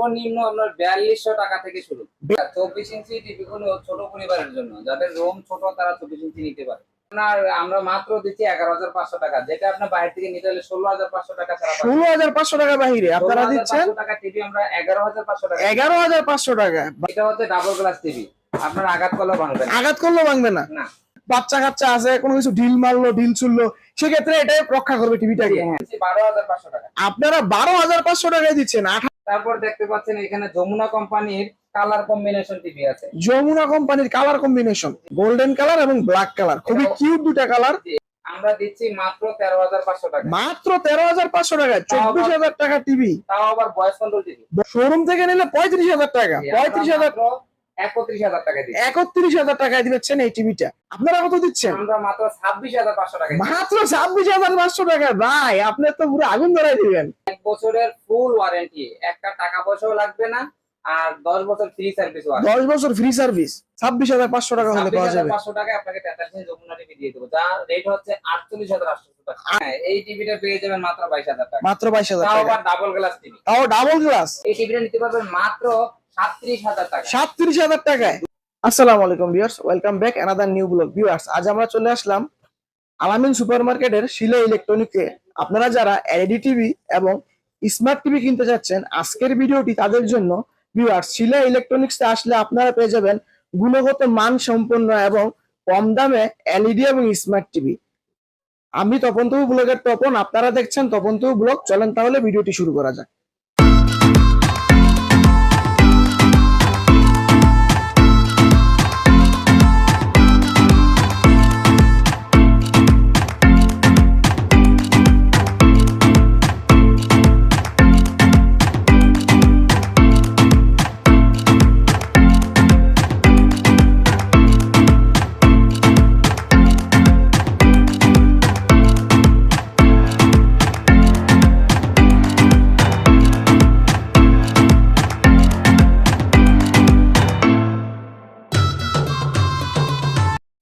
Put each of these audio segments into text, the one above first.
সর্বনিম্ন আপনার বিয়াল্লিশশো টাকা থেকে শুরু। চব্বিশ ইঞ্চি টিভি কোনো ছোট পরিবারের জন্য যাদের রুম ছোট তারা চব্বিশ ইঞ্চি নিতে পারে। আপনার আমরা মাত্র দিচ্ছি এগারো হাজার পাঁচশো টাকা যেটা আপনার বাইরে থেকে নিতে হলে ষোলো হাজার পাঁচশো টাকা ষোলো হাজার পাঁচশো টাকা বাহিরে আপনারা দিচ্ছেন? টাকা টিভি আমরা এগারো হাজার পাঁচশো টাকা এগারো হাজার পাঁচশো টাকা। এটা হচ্ছে ডাবল গ্লাস টিভি আপনার আঘাত করলেও ভাঙবে না। আঘাত করলেও ভাঙবে না? না। বাচ্চা কাচ্চা আছে কোনো কিছু ঢিল মারলো ঢিল চুললো সেক্ষেত্রে এটাই রক্ষা করবে টিভিটাকে। হ্যাঁ বারো হাজার পাঁচশো টাকা। আপনারা বারো হাজার পাঁচশো টাকায় দিচ্ছেন তারপর দেখতে পাচ্ছেন এখানে যমুনা কোম্পানির কালার কম্বিনেশন টিভি আছে। Jamuna company colour combination golden colour এবং ব্ল্যাক কালার খুবই কিউট দুটা কালার আমরা দিচ্ছি মাত্র তেরো হাজার পাঁচশো টাকা। মাত্র তেরো হাজার পাঁচশো টাকায় চব্বিশ হাজার টাকা টিভি তাও আবার বয়স কন্ট্রোল টিভি শোরুম থেকে নিলে পঁয়ত্রিশ হাজার টাকা পঁয়ত্রিশ হাজার একত্রিশ হাজার টাকা দিচ্ছি। একত্রিশ হাজার টাকায় দিচ্ছেন এই টিভিটা। আপনারা কত দিচ্ছেন? আমরা মাত্র ছাব্বিশ হাজার পাঁচশো টাকা মাত্র ছাব্বিশ হাজার পাঁচশো টাকা? ভাই আপনি তো পুরো আগুন ধরাই দিবেন। এক বছরের ফুল ওয়ারেন্টি একটা টাকা পয়সাও লাগবে না আর দশ বছর ফ্রি সার্ভিস দশ বছর ফ্রি সার্ভিস ছাব্বিশ হাজার পাঁচশো টাকা হলে পাওয়া যাবে। পাঁচশো টাকা আপনাকে তেতাল্লিশ যমুনা টিভি দিয়ে দেবো। রেট হচ্ছে আটচল্লিশ হাজার আটশো টাকা হ্যাঁ এই টিভিটা পেয়ে যাবেন মাত্র বাইশ হাজার টাকা। মাত্র বাইশ হাজার টাকা। Double glass TV. তাও ডাবল গ্লাস এই টিভিটা নিতে পারবেন মাত্র সাতত্রিশ হাজার টাকায়। আসসালামু আলাইকুম viewers welcome back another new blog viewers আজ আমরা চলে আসলাম আলামিন সুপারমার্কেটের শিলা ইলেকট্রনিকে আপনারা যারা এলইডি টিভি এবং স্মার্ট টিভি কিনতে চাচ্ছেন আজকের ভিডিওটি তাদের জন্য। ভিউয়ার্স শিলা ইলেকট্রনিক্সে আসলে আপনারা পেয়ে যাবেন গুণগত মান সম্পন্ন এবং কম দামে এলইডি এবং স্মার্ট টিভি আমি তপন তবু ব্লগের তপন। আপনারা দেখছেন তপন তবু ব্লগ চলেন তাহলে ভিডিওটি শুরু করা যাক।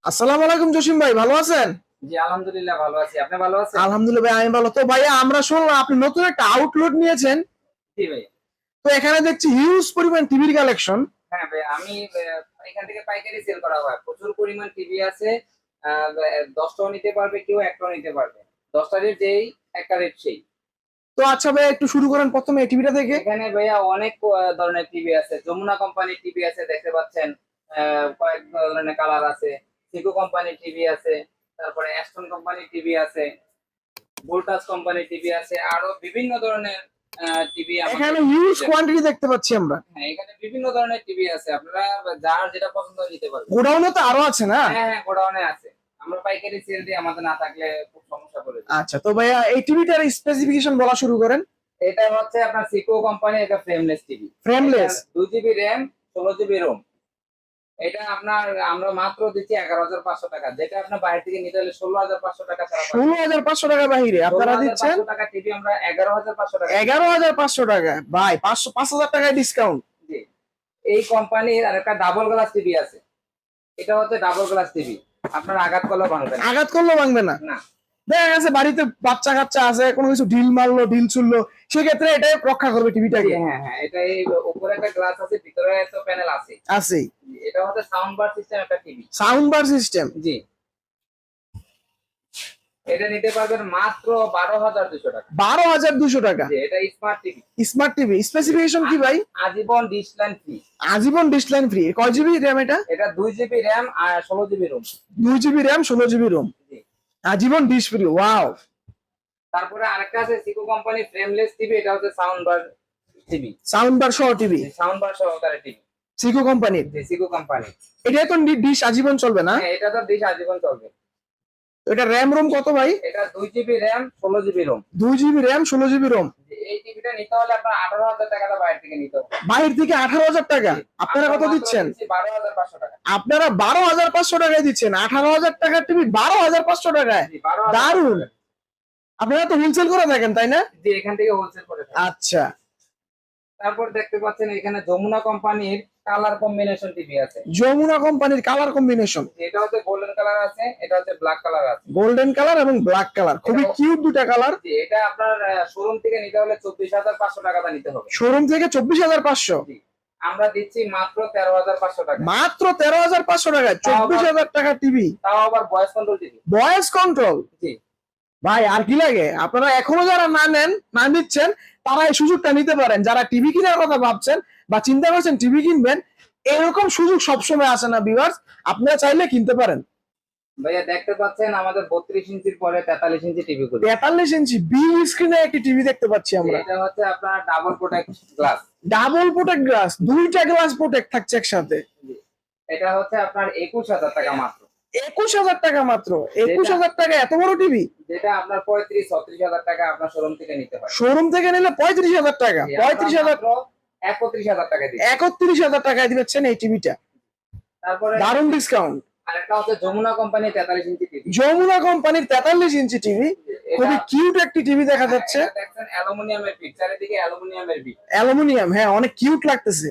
আসসালামু আলাইকুম জসিম ভাই ভালো আছেন? জি আলহামদুলিল্লাহ ভালো আছি। আপনি ভালো আছেন? আলহামদুলিল্লাহ ভাই আমি ভালো। তো ভাইয়া আমরা শুনলাম আপনি নতুন একটা আউটলেট নিয়েছেন। জি ভাই। তো এখানে দেখছি হিউজ পরিমাণ টিভির কালেকশন হ্যাঁ ভাই আমি এখান থেকে পাইকারি সেল করা হয়। প্রচুর পরিমাণ টিভি আছে। দশটাও নিতে পারবে কেউ একটাও নিতে পারবে। দশটা রেট যেই একটা রেট সেই। তো আচ্ছা ভাই একটু শুরু করেন প্রথমে টিভিটা থেকে এখানে ভাইয়া অনেক ধরনের টিভি আছে। যমুনা কোম্পানির টিভি আছে দেখতে পাচ্ছেন। আহ, কয়েক ধরনের কালার আছে। সিকো কোম্পানি টিভি আছে তারপরে অ্যাস্টন কোম্পানি টিভি আছে ভোল্টাস কোম্পানি টিভি আছে আরও বিভিন্ন ধরনের টিভি এখানে হিউজ কোয়ান্টিটি দেখতে পাচ্ছি আমরা। হ্যাঁ এখানে বিভিন্ন ধরনের টিভি আছে আপনারা যার যেটা পছন্দ নিতে পারবেন। গোডাউনে তো আরও আছে না? হ্যাঁ হ্যাঁ গোডাউনে আছে। আমরা পাইকারি সেল দিই আমাদের না থাকলে খুব সমস্যা করে। আচ্ছা তো ভাইয়া এই টিভিটার স্পেসিফিকেশন বলা শুরু করেন। এটা হচ্ছে আপনার সিকো কোম্পানি এটা ফ্রেমলেস টিভি ফ্রেমলেস দুই জিবি র্যাম ষোলো জিবি রোম এটা আপনার আমরা মাত্র দিচ্ছি এগারো হাজার পাঁচশো টাকা। যেটা আপনার বাইরে থেকে নিতে হলে ষোলো হাজার পাঁচশো টাকা ষোলো হাজার পাঁচশো টাকা বাহিরে আপনারা দিচ্ছেন? টাকা টিভি আমরা এগারো হাজার পাঁচশো টাকা এগারো হাজার পাঁচশো টাকা। ভাই পাঁচশো পাঁচ হাজার টাকায় ডিসকাউন্ট। এই কোম্পানির আর একটা ডাবল গ্লাস টিভি আছে। এটা হচ্ছে ডাবল গ্লাস টিভি আপনার আঘাত করলেও ভাঙবে না। আঘাত করলেও ভাঙবে না? না। দেখা গেছে বাড়িতে বাচ্চা কাচ্চা আছে কোনো কিছু ঢিল মারলো ঢিল চুললো সেক্ষেত্রে এটাই রক্ষা করবে টিভিটাকে হ্যাঁ হ্যাঁ এটা এই উপরে একটা গ্লাস আছে ভিতরে একটা প্যানেল আছে। আছেই এটা হচ্ছে সাউন্ড বার সিস্টেম একটা টিভি সাউন্ড বার সিস্টেম জি। এটা নিতে পারবেন মাত্র বারো হাজার দুশো টাকা। বারো হাজার দুশো টাকা। জি, এটা smart TV smart TV specification কি ভাই? আজীবন ডিসলাইন ফ্রি আজীবন ডিসলাইন ফ্রি কয় জিবি র্যাম এটা? এটা দুই জিবি র্যাম আর ষোলো জিবি রোম দুই জিবি র্যাম ষোলো জিবি রোম। আজীবন বিশ ফ্রি ওয়াও। তারপরে আরেকটা আছে সিকো কোম্পানি ফ্রেমলেস টিভি এটা হচ্ছে sound bar TV sound bar সহ টিভি সাউন্ড বার সহকারে টিভি সিকো কোম্পানি সিকো কোম্পানি এটা তো ডিশ আজীবন চলবে না? হ্যাঁ এটা তো ডিশ আজীবন চলবে। এটা র্যাম রোম কত ভাই? এটা দুই জিবি র্যাম ষোলো জিবি রোম দুই জিবি র্যাম ষোলো জিবি রোম এই টিভিটা নিতে হলে আপনার আঠারো হাজার টাকাটা বাইরে থেকে নিতে হবে। বাইরে থেকে আঠারো হাজার টাকা? আপনারা কত দিচ্ছেন? বারো হাজার পাঁচশো টাকা। আপনারা বারো হাজার পাঁচশো টাকায় দিচ্ছেন। আঠারো হাজার টাকার টিভি বারো হাজার পাঁচশো টাকায়? জি, 12,500 দারুণ। আপনারা তো হোলসেল করে দেখেন তাই না? জি এখান থেকে হোলসেল করে। আচ্ছা। তারপর দেখতে পাচ্ছেন এখানে যমুনা কোম্পানির কালার কম্বিনেশন টিভি আছে। যমুনা কোম্পানির কালার কম্বিনেশন। এটা হচ্ছে গোল্ডেন কালার আছে এটা হচ্ছে ব্ল্যাক কালার আছে। গোল্ডেন কালার এবং ব্ল্যাক কালার খুবই কিউট দুটা কালার এটা আপনার শোরুম থেকে নিতে হলে চব্বিশ হাজার পাঁচশো টাকাটা নিতে হবে। শোরুম থেকে চব্বিশ হাজার পাঁচশো? জি আমরা দিচ্ছি মাত্র তেরো হাজার পাঁচশো টাকা। মাত্র তেরো হাজার পাঁচশো টাকায় চব্বিশ হাজার টাকা টিভি। তাও আবার voice control TV. Voice control জি। ভাই আর কি লাগে? আপনারা এখনও যারা না নেন না নিচ্ছেন তারা এই সুযোগটা নিতে পারেন। যারা টিভি কেনার কথা ভাবছেন বা চিন্তা করছেন টিভি কিনবেন এরকম সুযোগ সবসময় আসে না ভিউয়ার্স আপনারা চাইলে কিনতে পারেন। ভাইয়া দেখতে পাচ্ছেন আমাদের বত্রিশ ইঞ্চির পরে তেতাল্লিশ ইঞ্চি টিভি গুলো তেতাল্লিশ ইঞ্চি বিগ স্ক্রিনে একটি টিভি দেখতে পাচ্ছি আমরা। এটা হচ্ছে আপনার double protect glass double protect glass দুইটা গ্লাস প্রোটেক্ট থাকছে একসাথে। এটা হচ্ছে আপনার একুশ হাজার টাকা মাত্র। একুশ হাজার টাকা মাত্র। একুশ হাজার টাকা এত বড় টিভি? যেটা আপনার পঁয়ত্রিশ ছত্রিশ হাজার টাকা আপনার শোরুম থেকে নিতে হয় শোরুম থেকে নিলে পঁয়ত্রিশ হাজার টাকা। পঁয়ত্রিশ হাজার একত্রিশ হাজার টাকা একত্রিশ হাজার টাকায় দিচ্ছেন এই টিভিটা। তারপরে দারুণ ডিসকাউন্ট আরেকটা হচ্ছে যমুনা কোম্পানি তেতাল্লিশ ইঞ্চি টিভি। যমুনা কোম্পানির তেতাল্লিশ ইঞ্চি টিভি। খুবই কিউট একটি টিভি দেখা যাচ্ছে। অ্যালুমিনিয়ামের চারিদিকে অ্যালুমিনিয়ামের অ্যালুমিনিয়াম হ্যাঁ অনেক কিউট লাগতেছে।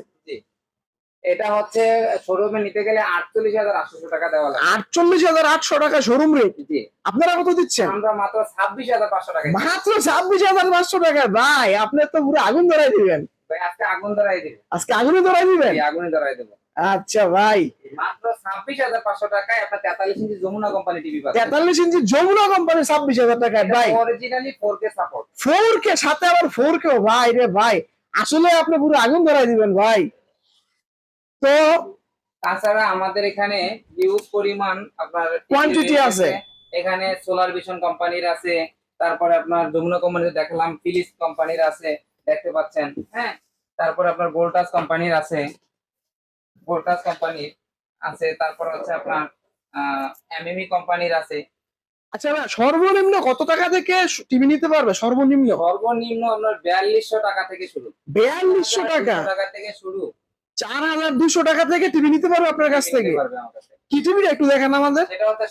এটা হচ্ছে শোরুমে নিতে গেলে আটচল্লিশ হাজার আটশো টাকা দেওয়া লাগে আটচল্লিশ হাজার আটশো টাকা শোরুম রেট আপনারা কত দিচ্ছেন? আমরা মাত্র ছাব্বিশ হাজার পাঁচশো টাকা মাত্র ছাব্বিশ হাজার পাঁচশো টাকা? ভাই আপনি তো পুরো আগুন ধরাই দিবেন। ভাই আজকে আগুন ধরাই দিবে। আজকে আগুনে ধরাই দিবেন? আগুনে ধরাই দেবো। আচ্ছা ভাই। মাত্র ছাব্বিশ হাজার পাঁচশো টাকায় আপনার তেতাল্লিশ ইঞ্চি যমুনা কোম্পানি টিভি তেতাল্লিশ ইঞ্চি যমুনা কোম্পানি ছাব্বিশ হাজার টাকা ভাই। Originally four K support four K সাথে আবার ফোর কে ভাই রে ভাই। আসলে আপনি পুরো আগুন ধরাই দিবেন ভাই। তো তাছাড়া আমাদের এখানে হিউজ পরিমাণ আপনার Quantity আছে। এখানে সোলার ভিশন কোম্পানির আছে তারপরে আপনার যমুনা কোম্পানির দেখলাম ফিলিপস কোম্পানির আছে দেখতে পাচ্ছেন হ্যাঁ? তারপরে আপনার ভোল্টাস কোম্পানির আছে ভোল্টাস কোম্পানির আছে তারপর হচ্ছে আপনার এমএমই কোম্পানির আছে। আচ্ছা সর্বনিম্ন কত টাকা থেকে টিভি নিতে পারবে? সর্বনিম্ন? সর্বনিম্ন আপনার বিয়াল্লিশশো টাকা থেকে শুরু। বিয়াল্লিশশো টাকা? টাকা থেকে শুরু। চার হাজার দুশো টাকা থেকে টিভি নিতে পারবে আপনার কাছ থেকে। কি টিভিটা একটু দেখেন আমাদের?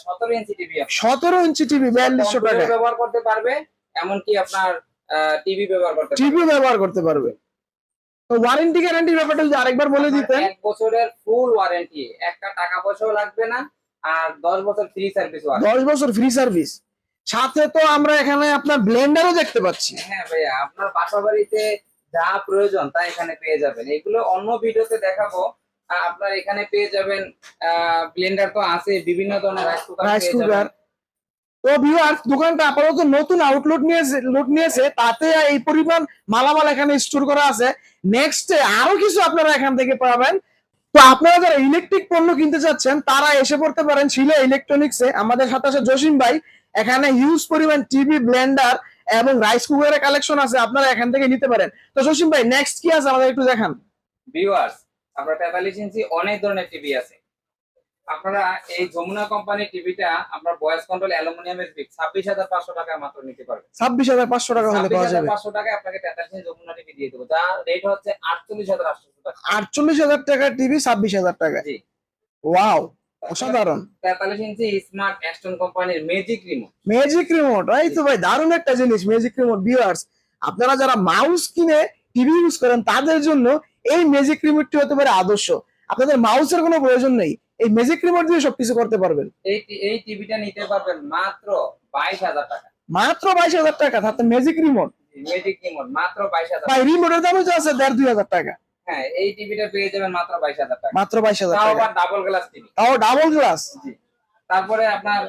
সতেরো ইঞ্চি টিভি সতেরো ইঞ্চি টিভি বিয়াল্লিশশো টাকা। ব্যবহার করতে পারবে এমনকি আপনার টিভি ব্যবহার করতে পারবে। টিভি ব্যবহার করতে পারবে। তো ওয়ারেন্টি গ্যারান্টির ব্যাপারটা যদি আরেকবার বলে দিতেন। এক বছরের ফুল ওয়ারেন্টি একটা টাকা পয়সাও লাগবে না আর দশ বছর ফ্রি সার্ভিস দশ বছর ফ্রি সার্ভিস সাথে তো আমরা এখানে আপনার ব্লেন্ডারও দেখতে পাচ্ছি। হ্যাঁ ভাইয়া আপনার বাসা বাড়িতে যা প্রয়োজন তা এখানে পেয়ে যাবেন। এগুলো অন্য ভিডিওতে দেখাবো। আপনার এখানে পেয়ে যাবেন ব্লেন্ডার তো আছে বিভিন্ন ধরনের রাইস কুকার তো ভিউয়ার্স দোকানটা আপাতত নতুন আউটলেট নিয়েছে লোড নিয়েছে তাতে এই পরিমাণ মালামাল এখানে স্টোর করা আছে। নেক্সট আরও কিছু আপনারা এখান থেকে পাবেন। তো আপনারা যারা ইলেকট্রিক পণ্য কিনতে চাচ্ছেন তারা এসে পড়তে পারেন শিলা ইলেকট্রনিক্সে আমাদের সাথে আছে জসিম ভাই। এখানে হিউজ পরিমাণ টিভি ব্লেন্ডার এবং রাইস কুকারের কালেকশন আছে আপনারা এখান থেকে নিতে পারেন। তো জসিম ভাই নেক্সট কি আছে আমাদের একটু দেখান। ভিউয়ার্স আপনার তেতাল্লিশ ইঞ্চি অনেক ধরনের টিভি আছে। আপনারা এই যমুনা কোম্পানির টিভিটা আমরা ভয়েস কন্ট্রোল অ্যালুমিনিয়ামের হাজার পাঁচশো টাকায় মাত্র নিতে পারবেন। ছাব্বিশ হাজার পাঁচশো টাকা হলে পাওয়া যাবে। পাঁচশো টাকায় আপনাকে তেতাল্লিশ ইঞ্চি যমুনা টিভি দিয়ে দেবো। যার রেট হচ্ছে আটচল্লিশ হাজার আটশো টাকা। আটচল্লিশ হাজার টাকার টিভি ছাব্বিশ হাজার টাকা জি। ওয়াও অসাধারণ। তেতাল্লিশ ইঞ্চি স্মার্ট অ্যাস্টন কোম্পানির ম্যাজিক রিমোট ম্যাজিক রিমোট এই তো ভাই দারুণ একটা জিনিস ম্যাজিক রিমোট ভিউয়ার্স আপনারা যারা মাউস কিনে টিভি ইউজ করেন তাদের জন্য এই ম্যাজিক রিমোটটি হতে পারে আদর্শ। আপনাদের মাউসের কোনো প্রয়োজন নেই। এই ম্যাজিক রিমোট দিয়ে সবকিছু করতে পারবেন। এই এই টিভিটা নিতে পারবেন মাত্র বাইশ হাজার টাকা। মাত্র বাইশ হাজার টাকা তাতে ম্যাজিক রিমোট ম্যাজিক রিমোট মাত্র বাইশ হাজার ভাই রিমোটের দামও তো আছে দেড় দুই হাজার টাকা। হ্যাঁ এই টিভিটা পেয়ে যাবেন মাত্র বাইশ হাজার টাকা। মাত্র বাইশ হাজার টাকা। ডাবল গ্লাস টিভি তাও ডাবল গ্লাস জি। তারপরে আপনার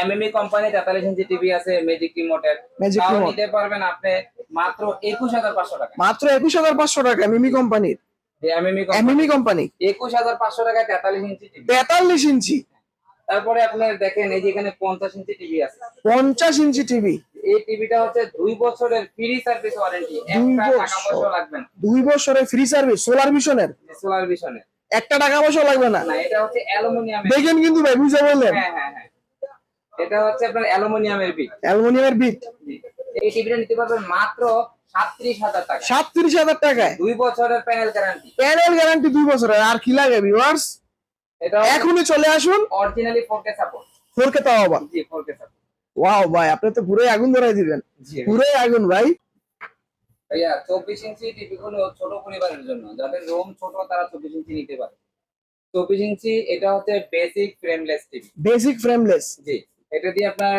এমএমই কোম্পানি তেতাল্লিশ ইঞ্চি টিভি আছে ম্যাজিক রিমোটের ম্যাজিক রিমোট নিতে পারবেন আপনি মাত্র একুশ হাজার পাঁচশো টাকা। মাত্র একুশ হাজার পাঁচশো টাকা মিমি কোম্পানির এমএমই এমএমই কোম্পানি একুশ হাজার পাঁচশো টাকায় তেতাল্লিশ ইঞ্চি টিভি তেতাল্লিশ ইঞ্চি? তারপরে আপনার দেখেন এই যে এখানে পঞ্চাশ ইঞ্চি টিভি আছে। পঞ্চাশ ইঞ্চি টিভি এই টিভিটা হচ্ছে দুই বছরের ফ্রি সার্ভিস ওয়ারেন্টি দুই বছরের ফ্রি সার্ভিস সোলার মিশনের? সোলার ভিশনের একটা টাকা পয়সা লাগবে না? না এটা হচ্ছে অ্যালুমিনিয়ামের দেখেন কিন্তু ভাই বুঝে বললেন হ্যাঁ হ্যাঁ হ্যাঁ। এটা হচ্ছে আপনার অ্যালুমিনিয়ামের বিট অ্যালুমিনিয়ামের বিট এই টিভিটা নিতে পারবেন মাত্র সাতত্রিশ হাজার টাকা। সাতত্রিশ হাজার টাকায়? দুই বছরের প্যানেল গ্যারান্টি প্যানেল গ্যারান্টি দুই বছরের। আর কি লাগে ভিউয়ার্স এখনই চলে আসুন। Originally four K support four K তাও আবার। জি ফোর কে সাপোর্ট ওয়াও ভাই আপনি তো পুরোই আগুন ধরাই দিবেন। জি। পুরোই আগুন ভাই। ভাইয়া চব্বিশ ইঞ্চি টিভি গুলো ছোট পরিবারের জন্য। যাদের রুম ছোট তারা চব্বিশ ইঞ্চি নিতে পারে। চব্বিশ ইঞ্চি এটা হচ্ছে basic frameless TV basic frameless জি এটা দিয়ে আপনার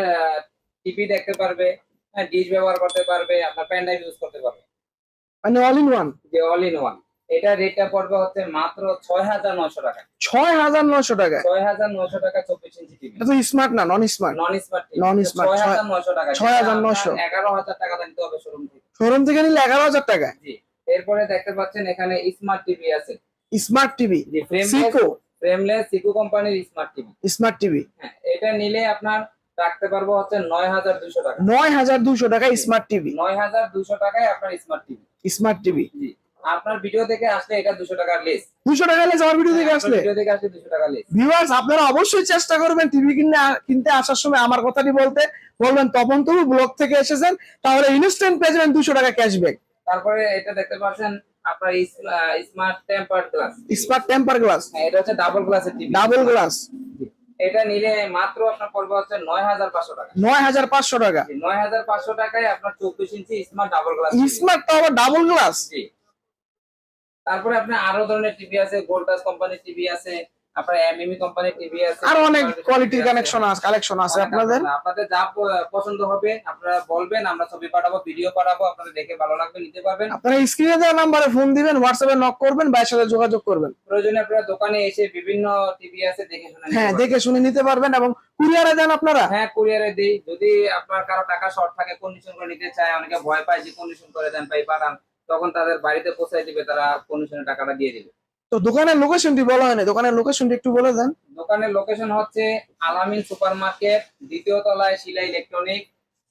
টিভি দেখতে পারবে ডিশ ব্যবহার করতে পারবে আপনার পেন ড্রাইভ ইউজ করতে পারবে। মানে অল ইন ওয়ান জি অল ইন ওয়ান এটা রেটটা পড়বে হচ্ছে মাত্র ছয় হাজার নয়শো টাকা। ছয় হাজার নয়শো টাকা? ছয় হাজার নয়শো টাকা চব্বিশ ইঞ্চি টিভি এটা তো স্মার্ট না non smart non smart Non smart, ছয় হাজার নয়শো টাকা। 6,900 এগারো হাজার টাকা নিতে হবে শোরুম থেকে। শোরুম থেকে নিলে এগারো হাজার টাকা? জি। এরপরে দেখতে পাচ্ছেন এখানে স্মার্ট টিভি আছে। স্মার্ট টিভি সিকো ফ্রেমলেস সিকো কোম্পানির স্মার্ট টিভি স্মার্ট টিভি হ্যাঁ এটা নিলে আপনার রাখতে পারব হচ্ছে নয় হাজার দুশো টাকা। নয় হাজার দুশো টাকা স্মার্ট টিভি নয় হাজার দুশো টাকায় আপনার স্মার্ট টিভি স্মার্ট টিভি জি। আপনার ভিডিও দেখে আসলে এটা লেস টাকা লেস আমার ভিডিও দেখে আসলে? ভিডিও দেখে আসলে টাকা লেস ভিউয়ার্স আপনারা অবশ্যই চেষ্টা করবেন টিভি কিনে কিনতে আসার সময় আমার কথাটি বলতে। বলবেন তপন তবু ব্লগ থেকে এসেছেন তাহলে ইনস্ট্যান্ট পেয়ে যাবেন টাকা ক্যাশব্যাক তারপরে এটা দেখতে পাচ্ছেন আপনার smart tempered glass smart temper glass এটা হচ্ছে ডাবল গ্লাসের টিভি ডাবল গ্লাস এটা নিলে মাত্র আপনার পড়বে হচ্ছে নয় হাজার পাঁচশো টাকা। নয় হাজার পাঁচশো টাকা। নয় হাজার পাঁচশো টাকায় আপনার চব্বিশ inch smart double glass smart তো আবার ডাবল গ্লাস জি। তারপরে আপনার আরও ধরনের টিভি আছে গোল্ডাস কোম্পানির টিভি আছে আপনার এমএমই কোম্পানির টিভি আছে আর অনেক কোয়ালিটির কানেকশন আছে। কালেকশন আছে আপনাদের? আপনাদের যা পছন্দ হবে আপনারা বলবেন আমরা ছবি পাঠাবো ভিডিও পাঠাবো আপনারা দেখে ভালো লাগবে নিতে পারবেন। আপনারা স্ক্রিনে দেওয়া নাম্বারে ফোন দিবেন হোয়াটসঅ্যাপে নক করবেন ভাইয়ের সাথে যোগাযোগ করবেন। প্রয়োজনে আপনারা দোকানে এসে বিভিন্ন টিভি আছে দেখে শুনে হ্যাঁ দেখে শুনে নিতে পারবেন এবং কুরিয়ারে দেন আপনারা। হ্যাঁ কুরিয়ারে দিই। যদি আপনার কারও টাকা শর্ট থাকে কন্ডিশন করে নিতে চায় অনেকে ভয় পায় যে কন্ডিশন করে দেন ভাই পাঠান। তখন তাদের বাড়িতে পৌঁছায় দিবে তারা কমিশনের টাকাটা দিয়ে দিবে। তো দোকানের লোকেশনটি বলা হয়নি দোকানের লোকেশনটি একটু বলে দেন। দোকানের লোকেশন হচ্ছে আলামিন সুপার মার্কেট দ্বিতীয় তলায় শিলা ইলেকট্রনিক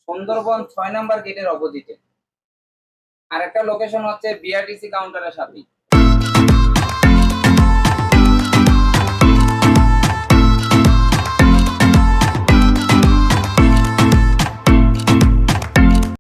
সুন্দরবন ছয় নম্বর গেটের অপোজিটে। আর একটা লোকেশন হচ্ছে বিআরটিসি কাউন্টারের সাথে